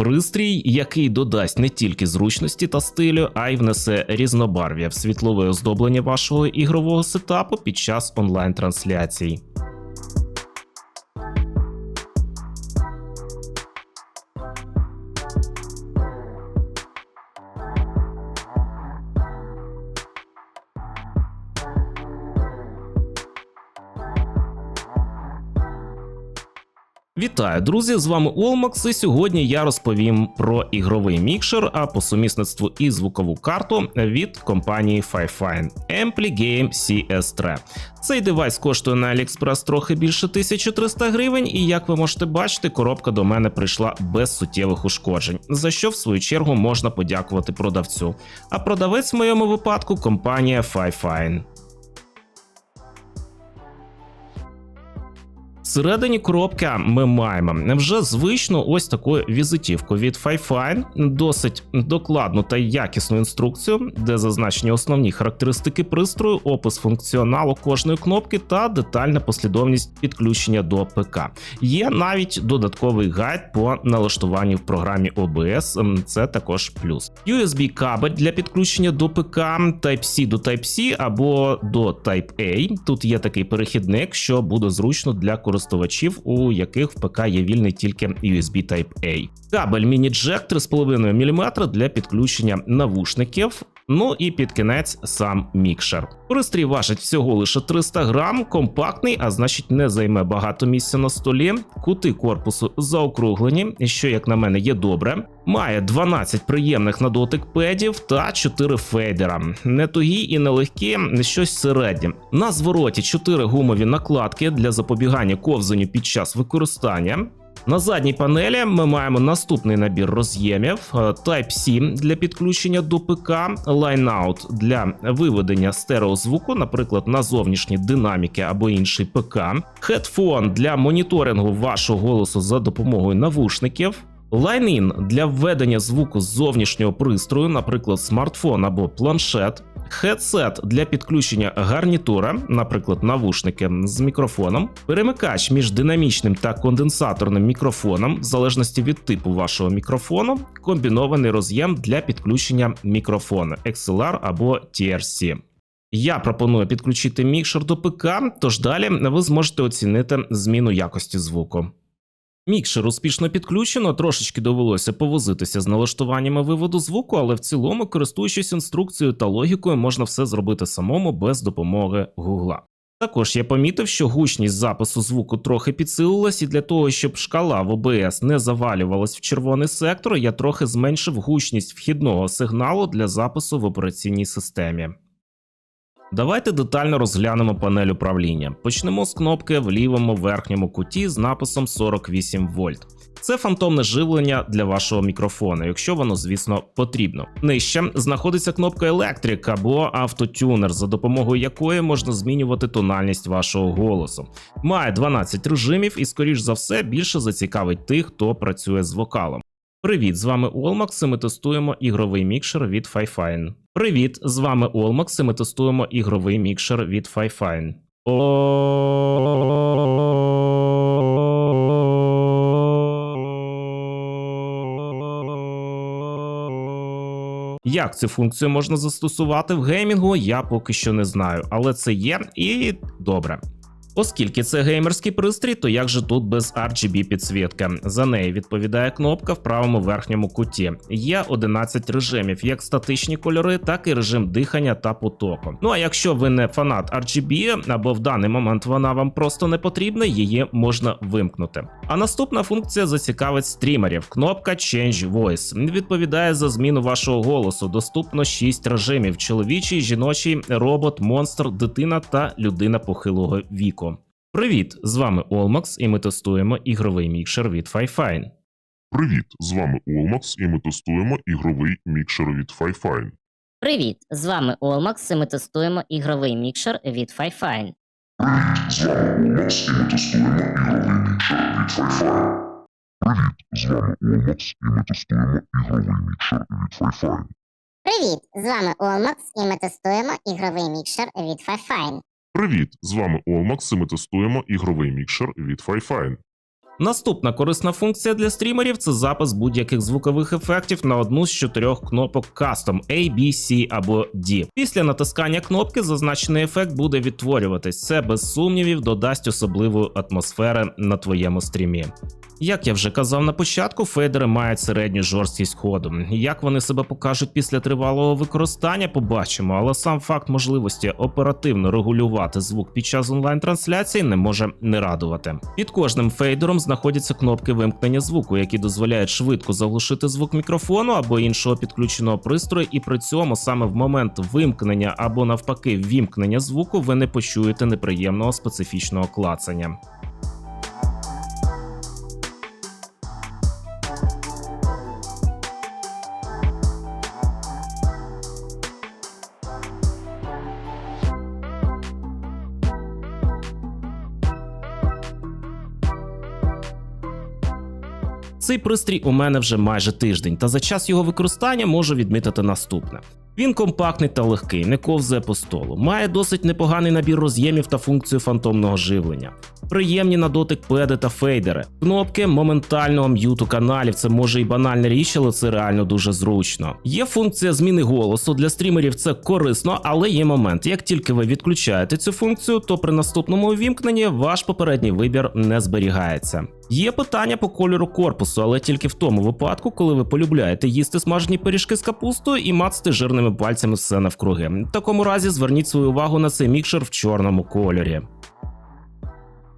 Пристрій, який додасть не тільки зручності та стилю, а й внесе різнобарв'я в світлове оздоблення вашого ігрового сетапу під час онлайн-трансляцій. Вітаю, друзі! З вами Олмакс, і сьогодні я розповім про ігровий мікшер, а по сумісництву і звукову карту від компанії Fifine Ampli Game CS3. Цей девайс коштує на AliExpress трохи більше 1300 гривень, і як ви можете бачити, коробка до мене прийшла без суттєвих ушкоджень, за що в свою чергу можна подякувати продавцю. А продавець в моєму випадку компанія Fifine. Всередині коробки ми маємо вже звичну ось таку візитівку від Fifine, досить докладну та якісну інструкцію, де зазначені основні характеристики пристрою, опис функціоналу кожної кнопки та детальна послідовність підключення до ПК. Є навіть додатковий гайд по налаштуванню в програмі OBS, це також плюс. USB кабель для підключення до ПК, Type-C до Type-C або до Type-A. Тут є такий перехідник, що буде зручно для користувачів, у яких в ПК є вільний тільки USB Type-A. Кабель міні-джек 3,5 мм для підключення навушників. Ну і під кінець сам мікшер. Пристрій важить всього лише 300 грам, компактний, а значить не займе багато місця на столі. Кути корпусу заокруглені, що, як на мене, є добре. Має 12 приємних на дотик педів та 4 фейдера. Не тугі і не легкі, щось середнє. На звороті 4 гумові накладки для запобігання ковзанню під час використання. На задній панелі ми маємо наступний набір роз'ємів: е, Type-C для підключення до ПК, Line-Out для виведення стереозвуку, наприклад, на зовнішні динаміки або інший ПК, Headphone для моніторингу вашого голосу за допомогою навушників. Line-in для введення звуку з зовнішнього пристрою, наприклад, смартфон або планшет, Хедсет для підключення гарнітура, наприклад, навушники з мікрофоном, перемикач між динамічним та конденсаторним мікрофоном, в залежності від типу вашого мікрофону, комбінований роз'єм для підключення мікрофону XLR або TRC. Я пропоную підключити мікшер до ПК, тож далі ви зможете оцінити зміну якості звуку. Мікшер успішно підключено, трошечки довелося повозитися з налаштуваннями виводу звуку, але в цілому, користуючись інструкцією та логікою, можна все зробити самому без допомоги Гугла. Також я помітив, що гучність запису звуку трохи підсилилась, і для того, щоб шкала в OBS не завалювалась в червоний сектор, я трохи зменшив гучність вхідного сигналу для запису в операційній системі. Давайте детально розглянемо панель управління. Почнемо з кнопки в лівому верхньому куті з написом 48 вольт. Це фантомне живлення для вашого мікрофона, якщо воно, звісно, потрібно. Нижче знаходиться кнопка Electric або автотюнер, за допомогою якої можна змінювати тональність вашого голосу. Має 12 режимів і, скоріш за все, більше зацікавить тих, хто працює з вокалом. Привіт, з вами Олмакс, і ми тестуємо ігровий мікшер від Fifine. Привіт, з вами Олмакс, і ми тестуємо ігровий мікшер від Fifine. Як цю функцію можна застосувати в геймінгу, я поки що не знаю, але це є і добре. Оскільки це геймерський пристрій, то як же тут без RGB підсвітки? За неї відповідає кнопка в правому верхньому куті. Є 11 режимів, як статичні кольори, так і режим дихання та потоку. Ну а якщо ви не фанат RGB, або в даний момент вона вам просто не потрібна, її можна вимкнути. А наступна функція зацікавить стрімерів. Кнопка Change Voice відповідає за зміну вашого голосу. Доступно 6 режимів: чоловічий, жіночий, робот, монстр, дитина та людина похилого віку. Привіт! З вами Олмакс, і ми тестуємо ігровий мікшер від Fifine. Привіт! З вами Олмакс, і ми тестуємо ігровий мікшер від Fifine. Привіт! З вами Олмакс, і ми тестуємо ігровий мікшер від Fifine. Привіт! З вами Олмакс, і ми тестуємо ігровий мікшер від Fifine. Привіт! З вами Олмакс, і ми тестуємо ігровий мікшер від Fifine. Привіт! З вами Олмакс, і ми тестуємо ігровий мікшер від Fifine. Привіт! З вами Олмакс, і ми тестуємо ігровий мікшер від Fifine. Наступна корисна функція для стрімерів це запис будь-яких звукових ефектів на одну з чотирьох кнопок Custom A, B, C або D. Після натискання кнопки зазначений ефект буде відтворюватись. Це без сумнівів додасть особливої атмосфери на твоєму стрімі. Як я вже казав на початку, фейдери мають середню жорсткість ходу. Як вони себе покажуть після тривалого використання, побачимо, але сам факт можливості оперативно регулювати звук під час онлайн-трансляції не може не радувати. Під кожним фейдером знаходяться кнопки вимкнення звуку, які дозволяють швидко заглушити звук мікрофону або іншого підключеного пристрою, і при цьому саме в момент вимкнення або навпаки вімкнення звуку ви не почуєте неприємного специфічного клацання. Цей пристрій у мене вже майже тиждень, та за час його використання можу відмітити наступне. Він компактний та легкий, не ковзає по столу, має досить непоганий набір роз'ємів та функцію фантомного живлення. Приємні на дотик педи та фейдери, кнопки моментального м'юту каналів. Це може і банальна річ, але це реально дуже зручно. Є функція зміни голосу для стрімерів. Це корисно, але є момент. Як тільки ви відключаєте цю функцію, то при наступному увімкненні ваш попередній вибір не зберігається. Є питання по кольору корпусу, але тільки в тому випадку, коли ви полюбляєте їсти смажені пиріжки з капустою і мацати жирними пальцями все навкруги. В такому разі зверніть свою увагу на цей мікшер в чорному кольорі.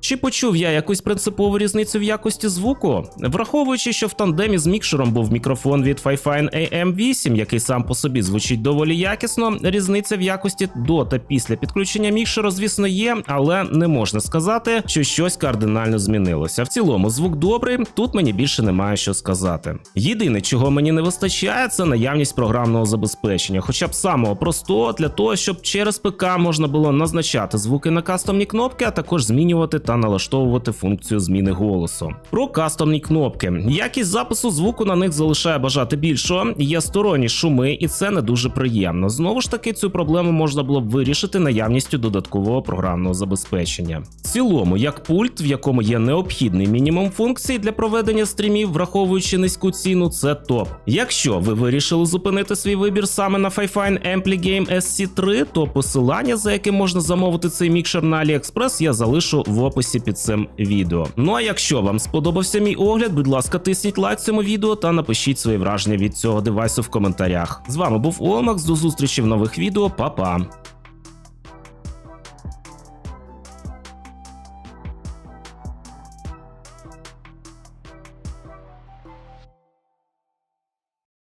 Чи почув я якусь принципову різницю в якості звуку? Враховуючи, що в тандемі з мікшером був мікрофон від Fifine AM8, який сам по собі звучить доволі якісно, різниця в якості до та після підключення мікшера, звісно, є, але не можна сказати, що щось кардинально змінилося. В цілому, звук добрий, тут мені більше немає що сказати. Єдине, чого мені не вистачає, це наявність програмного забезпечення, хоча б самого простого для того, щоб через ПК можна було назначати звуки на кастомні кнопки, а також змінювати налаштовувати функцію зміни голосу. Про кастомні кнопки. Якість запису звуку на них залишає бажати більшого. Є сторонні шуми, і це не дуже приємно. Знову ж таки, цю проблему можна було б вирішити наявністю додаткового програмного забезпечення. В цілому, як пульт, в якому є необхідний мінімум функцій для проведення стрімів, враховуючи низьку ціну, це топ. Якщо ви вирішили зупинити свій вибір саме на Fifine Ampli SC3, то посилання, за яким можна замовити цей мікшер на AliExpress, я залишу в описі під цим відео. Ну а якщо вам сподобався мій огляд, будь ласка, тисніть лайк цьому відео та напишіть свої враження від цього девайсу в коментарях. З вами був Олмакс, до зустрічі в нових відео, Па-па!